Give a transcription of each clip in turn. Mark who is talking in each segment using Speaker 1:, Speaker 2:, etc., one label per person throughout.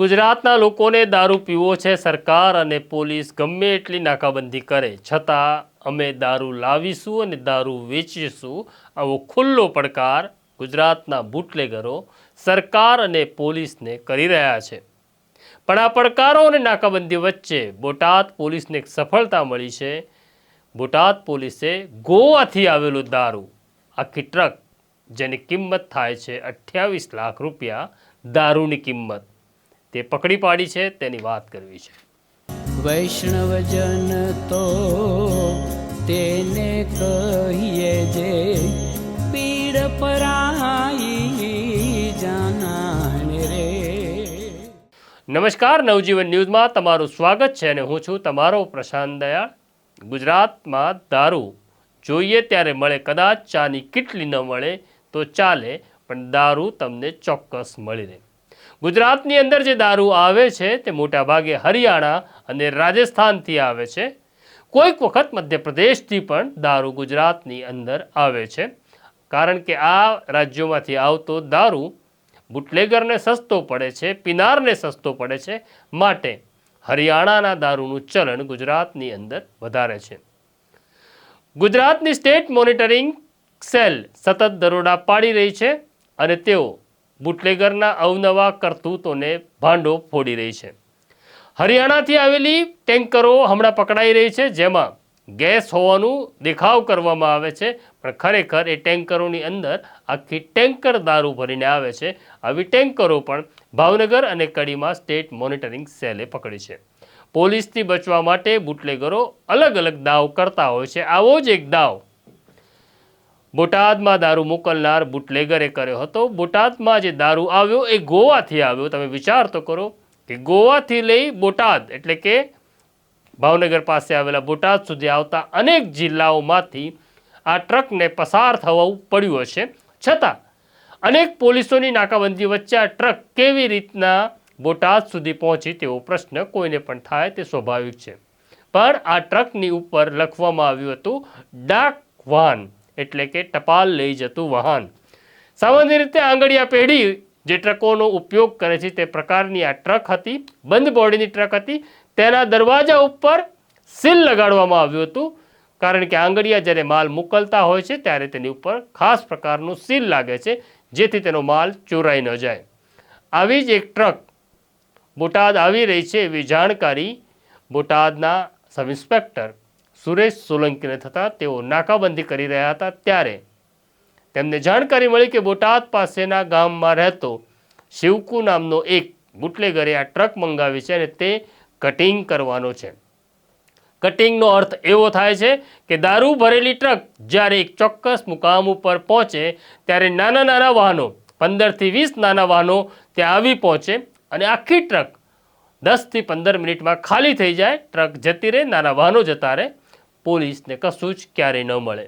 Speaker 1: ગુજરાતના લોકોને દારૂ પીવો છે સરકાર અને પોલીસ ગમે એટલી નાકાબંધી કરે. છતાં અમે દારૂ લાવીશું અને દારૂ વેચીશું. આવો ખુલ્લો પડકાર ગુજરાતના બુટલેગરો સરકાર અને પોલીસને કરી રહ્યા છે. પણ આ પડકારો અને નાકાબંધી વચ્ચે બોટાદ પોલીસને એક સફળતા મળી છે. બોટાદ પોલીસે ગોવાથી આવેલો દારૂ, આખી ટ્રક, જેની કિંમત થાય છે અઠ્યાવીસ લાખ રૂપિયા, દારૂની કિંમત. તે પકડી પાડી છે તેની વાત કરવી છે.
Speaker 2: વૈષ્ણવજન તો તેને કહીએ જે પીડ પરાઈ જાનાને રે.
Speaker 1: નમસ્કાર નવજીવન ન્યૂઝમાં તમારું સ્વાગત છે અને હું છું તમારો પ્રશાંત દયાળ. ગુજરાતમાં દારૂ જોઈએ ત્યારે મળે કદાચ ચાની કેટલી ન મળે તો ચાલે પણ દારૂ તમને ચોક્કસ મળી રહે. ગુજરાતની અંદર જે દારૂ આવે છે તે મોટાભાગે હરિયાણા અને રાજસ્થાનથી આવે છે. કોઈક વખત મધ્યપ્રદેશથી પણ દારૂ ગુજરાતની અંદર આવે છે. કારણ કે આ રાજ્યોમાંથી આવતો દારૂ બુટલેગરને સસ્તો પડે છે, પિનારને સસ્તો પડે છે. માટે હરિયાણાના દારૂનું ચલણ ગુજરાતની અંદર વધારે છે. ગુજરાતની સ્ટેટ મોનિટરિંગ સેલ સતત દરોડા પાડી રહી છે અને તેઓ બુટલેગરના અવનવા કરતૂતોને ભાંડો ફોડી રહી છે. હરિયાણાથી આવેલી ટેન્કરો હમણાં પકડાઈ રહી છે, જેમાં ગેસ હોવાનું દેખાવ કરવામાં આવે છે, પણ ખરેખર એ ટેન્કરોની અંદર આખી ટેન્કર દારૂ ભરીને આવે છે. આવી ટેન્કરો પણ ભાવનગર અને કડીમાં સ્ટેટ મોનિટરિંગ સેલે પકડી છે. પોલીસથી બચવા માટે બુટલેગરો અલગ અલગ દાવ કરતા હોય છે. આવો જ એક દાવ બોટાદમાં દારૂ મોકલનાર બુટલેગરે કર્યો હતો. બોટાદમાં જે દારૂ આવ્યો એ ગોવાથી આવ્યો. તમે વિચાર તો કરો કે ગોવાથી લઈ બોટાદ એટલે કે ભાવનગર પાસે આવેલા બોટાદ સુધી આવતા અનેક જિલ્લાઓમાંથી આ ટ્રકને પસાર થવું પડ્યું હશે. છતાં અનેક પોલીસોની નાકાબંધી વચ્ચે આ ટ્રક કેવી રીતના બોટાદ સુધી પહોંચી તેવો પ્રશ્ન કોઈને પણ થાય તે સ્વાભાવિક છે. પણ આ ટ્રકની ઉપર લખવામાં આવ્યું હતું ડાક વાહન એટલે કે ટપાલ લઈ જતું વાહન. સામાન્ય રીતે આંગળીયા પેઢી જે ટ્રકોનો ઉપયોગ કરે છે તે પ્રકારની આ ટ્રક હતી, બંધ બોડીની ટ્રક હતી, તેના દરવાજા ઉપર સીલ લગાડવામાં આવ્યું હતું. કારણ કે આંગળીયા જ્યારે માલ મોકલતા હોય છે, ત્યારે તેની ઉપર ખાસ પ્રકારનું સીલ લાગે છે, જેથી તેનો માલ ચોરાઈ ન જાય. આવી જ એક ટ્રક બોટાદ આવી રહી છે એવી જાણકારી બોટાદના સબ ઇન્સ્પેક્ટર સુરેશ સોલંકીને થતાં તેઓ નાકાબંધી કરી રહ્યા હતા ત્યારે. તેમને જાણકારી મળી કે બોટાદ પાસેના ગામમાં રહેતો શિવકુ નામનો એક બુટલેગરે આ ટ્રક મંગાવી છે અને તે કટિંગ કરવાનો છે. કટિંગનો અર્થ એવો થાય છે કે દારૂ ભરેલી ટ્રક જ્યારે એક ચોક્કસ મુકામ ઉપર પહોંચે ત્યારે નાના નાના વાહનો પંદરથી વીસ નાના વાહનો ત્યાં આવી પહોંચે અને આખી ટ્રક દસથી પંદર મિનિટમાં ખાલી થઈ જાય, ટ્રક જતી રહે, નાના વાહનો જતા રહે. પોલીસને કશું જ ક્યારેય ન મળે.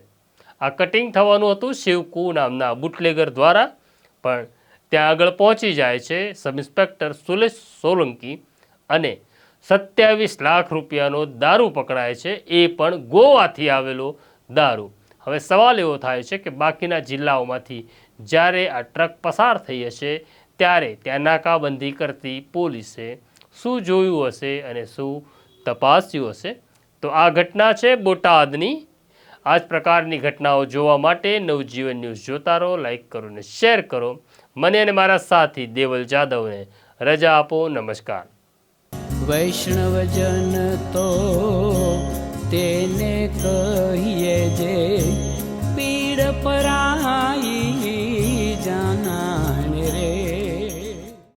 Speaker 1: આ કટિંગ થવાનું હતું શિવકુ નામના બુટલેગર દ્વારા, પણ ત્યાં આગળ પહોંચી જાય છે સબ ઇન્સ્પેક્ટર સુલેશ સોલંકી અને સત્યાવીસ લાખ રૂપિયાનો દારૂ પકડાય છે, એ પણ ગોવાથી આવેલો દારૂ. હવે સવાલ એવો થાય છે કે બાકીના જિલ્લાઓમાંથી જ્યારે આ ટ્રક પસાર થઈ હશે, ત્યારે ત્યાં નાકાબંધી કરતી પોલીસે શું જોયું હશે અને શું તપાસ્યું હશે? તો આ ઘટના છે બોટાદની. આ જ પ્રકારની ઘટનાઓ જોવા માટે નવજીવન ન્યૂઝ જોતા રહો, લાઈક કરો ને શેર કરો. મને અને મારા સાથી દેવલ જાદવને રજા આપો, નમસ્કાર.
Speaker 2: વૈષ્ણવજન તો તેને કહીએ